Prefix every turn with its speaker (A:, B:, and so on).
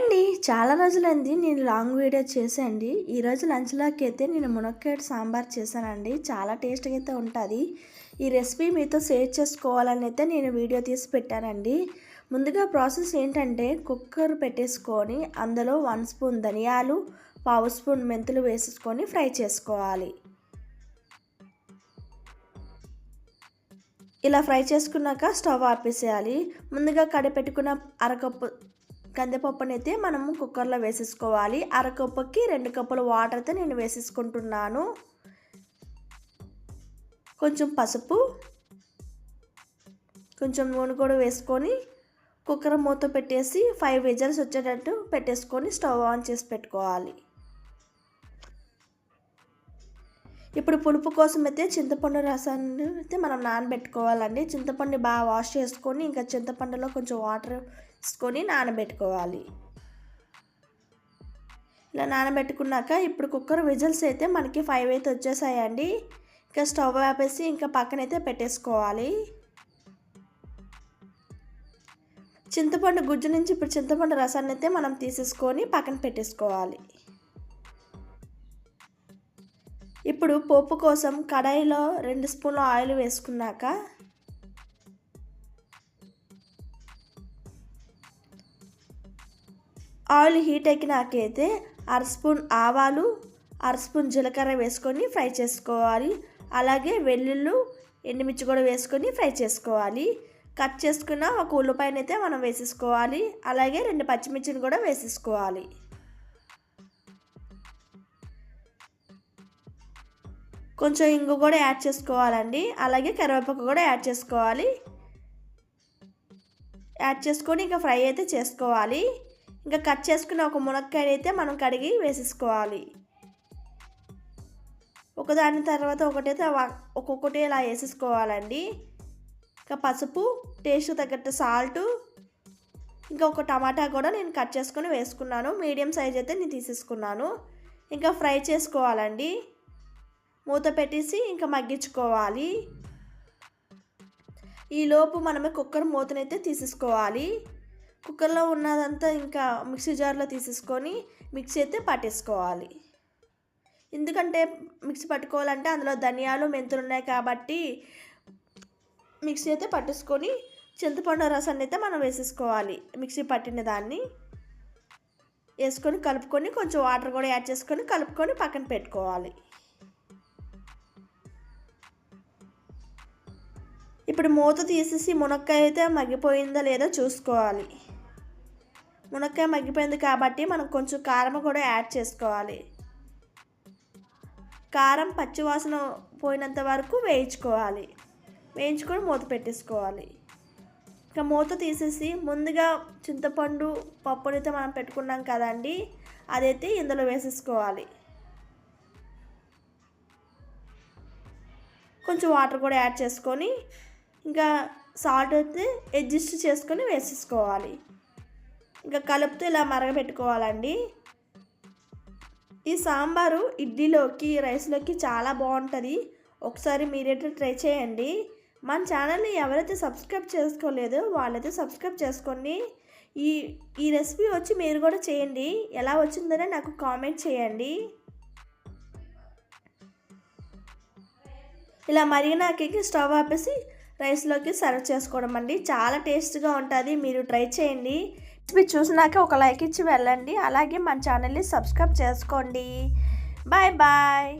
A: అండి చాలా రోజులైంది నేను లాంగ్ వీడియో చేశాండి ఈరోజు లంచ్లోకి అయితే నేను మునక్కాయ సాంబార్ చేశానండి. చాలా టేస్ట్గా అయితే ఉంటుంది. ఈ రెసిపీ మీతో షేర్ చేసుకోవాలని అయితే నేను వీడియో తీసి పెట్టానండి. ముందుగా ప్రాసెస్ ఏంటంటే కుక్కర్ పెట్టేసుకొని అందులో వన్ స్పూన్ ధనియాలు పావు స్పూన్ మెంతులు వేసుకొని ఫ్రై చేసుకోవాలి. ఇలా ఫ్రై చేసుకున్నాక స్టవ్ ఆపేసేయాలి. ముందుగా కడిపెట్టుకున్న అరకప్పు కందిపప్పునైతే అయితే మనము కుక్కర్లో వేసేసుకోవాలి. అరకప్పుకి రెండు కప్పుల వాటర్ అయితే నేను వేసేసుకుంటున్నాను. కొంచెం పసుపు కొంచెం నూనె కూడా వేసుకొని కుక్కర్ మూత పెట్టేసి ఫైవ్ విజల్స్ వచ్చేటట్టు పెట్టేసుకొని స్టవ్ ఆన్ చేసి పెట్టుకోవాలి. ఇప్పుడు పులుపు కోసం అయితే చింతపండు రసాన్ని అయితే మనం నానబెట్టుకోవాలండి. చింతపండు బాగా వాష్ చేసుకొని ఇంకా చింతపండులో కొంచెం వాటర్ వేసుకొని నానబెట్టుకోవాలి. ఇలా నానబెట్టుకున్నాక ఇప్పుడు కుక్కర్ విజిల్స్ అయితే మనకి ఫైవ్ అయితే వచ్చేసాయండి. ఇంకా స్టవ్ ఆపేసి ఇంకా పక్కనైతే పెట్టేసుకోవాలి. చింతపండు గుజ్జు నుంచి ఇప్పుడు చింతపండు రసాన్ని అయితే మనం తీసేసుకొని పక్కన పెట్టేసుకోవాలి. ఇప్పుడు పోపు కోసం కడాయిలో రెండు స్పూన్ల ఆయిల్ వేసుకున్నాక ఆయిల్ హీట్ ఎక్కినాకైతే అర స్పూన్ ఆవాలు అర స్పూన్ జీలకర్ర వేసుకొని ఫ్రై చేసుకోవాలి. అలాగే వెల్లుల్లి ఎండుమిర్చి కూడా వేసుకొని ఫ్రై చేసుకోవాలి. కట్ చేసుకున్న ఒక ఉల్లిపాయనైతే మనం వేసేసుకోవాలి. అలాగే రెండు పచ్చిమిర్చిని కూడా వేసేసుకోవాలి. కొంచెం ఇంగు కూడా యాడ్ చేసుకోవాలండి. అలాగే కరివేపాకు కూడా యాడ్ చేసుకోవాలి. యాడ్ చేసుకొని ఇంకా ఫ్రై అయితే చేసుకోవాలి. ఇంకా కట్ చేసుకున్న ఒక మునక్కాయ అయితే మనం కడిగి వేసేసుకోవాలి. ఒకదాని తర్వాత ఒకటైతే ఒక్కొక్కటి ఇలా వేసేసుకోవాలండి. ఇంకా పసుపు టేస్ట్ తగ్గట్టు సాల్ట్ ఇంకా ఒక టమాటా కూడా నేను కట్ చేసుకొని వేసుకున్నాను. మీడియం సైజ్ అయితే నేను తీసేసుకున్నాను. ఇంకా ఫ్రై చేసుకోవాలండి. మూత పెట్టేసి ఇంకా మగ్గించుకోవాలి. ఈలోపు మనమే కుక్కర్ మూతనైతే తీసేసుకోవాలి. కుక్కర్లో ఉన్నదంతా ఇంకా మిక్సీ జార్లో తీసేసుకొని మిక్సీ అయితే పట్టేసుకోవాలి. ఎందుకంటే మిక్సీ పట్టుకోవాలంటే అందులో ధనియాలు మెంతులు ఉన్నాయి కాబట్టి మిక్సీ అయితే పట్టేసుకొని చింతపండు రసాన్ని అయితే మనం వేసేసుకోవాలి మిక్సీ పట్టిన దాన్ని. వేసుకొని కలుపుకొని కొంచెం వాటర్ కూడా యాడ్ చేసుకొని కలుపుకొని పక్కన పెట్టుకోవాలి. ఇప్పుడు మూత తీసేసి మునక్కాయ అయితే మగ్గిపోయిందో లేదో చూసుకోవాలి. మునక్కాయ మగ్గిపోయింది కాబట్టి మనం కొంచెం కారం కూడా యాడ్ చేసుకోవాలి. కారం పచ్చివాసన పోయినంత వరకు వేయించుకోవాలి. వేయించుకొని మూత పెట్టేసుకోవాలి. ఇంకా మూత తీసేసి ముందుగా చింతపండు పప్పునైతే మనం పెట్టుకున్నాం కదండి అదైతే ఇందులో వేసేసుకోవాలి. కొంచెం వాటర్ కూడా యాడ్ చేసుకొని ఇంకా సాల్ట్ అయితే అడ్జస్ట్ చేసుకొని వేసేసుకోవాలి. ఇంకా కలుపుతూ ఇలా మరగబెట్టుకోవాలండి. ఈ సాంబారు ఇడ్లీలోకి రైస్లోకి చాలా బాగుంటుంది. ఒకసారి మీరైతే ట్రై చేయండి. మన ఛానల్ని ఎవరైతే సబ్స్క్రైబ్ చేసుకోలేదో వాళ్ళైతే సబ్స్క్రైబ్ చేసుకోండి. ఈ ఈ రెసిపీ వచ్చి మీరు కూడా చేయండి. ఎలా వచ్చిందనే నాకు కామెంట్ చేయండి. ఇలా మరిగినాక స్టవ్ ఆపేసి రైస్లోకి సర్వ్ చేసుకోవడం అండి. చాలా టేస్ట్గా ఉంటుంది. మీరు ట్రై చేయండి. రెసిపీ చూసినాక ఒక లైక్ ఇచ్చి వెళ్ళండి. అలాగే మన ఛానల్ని సబ్స్క్రైబ్ చేసుకోండి. Bye bye.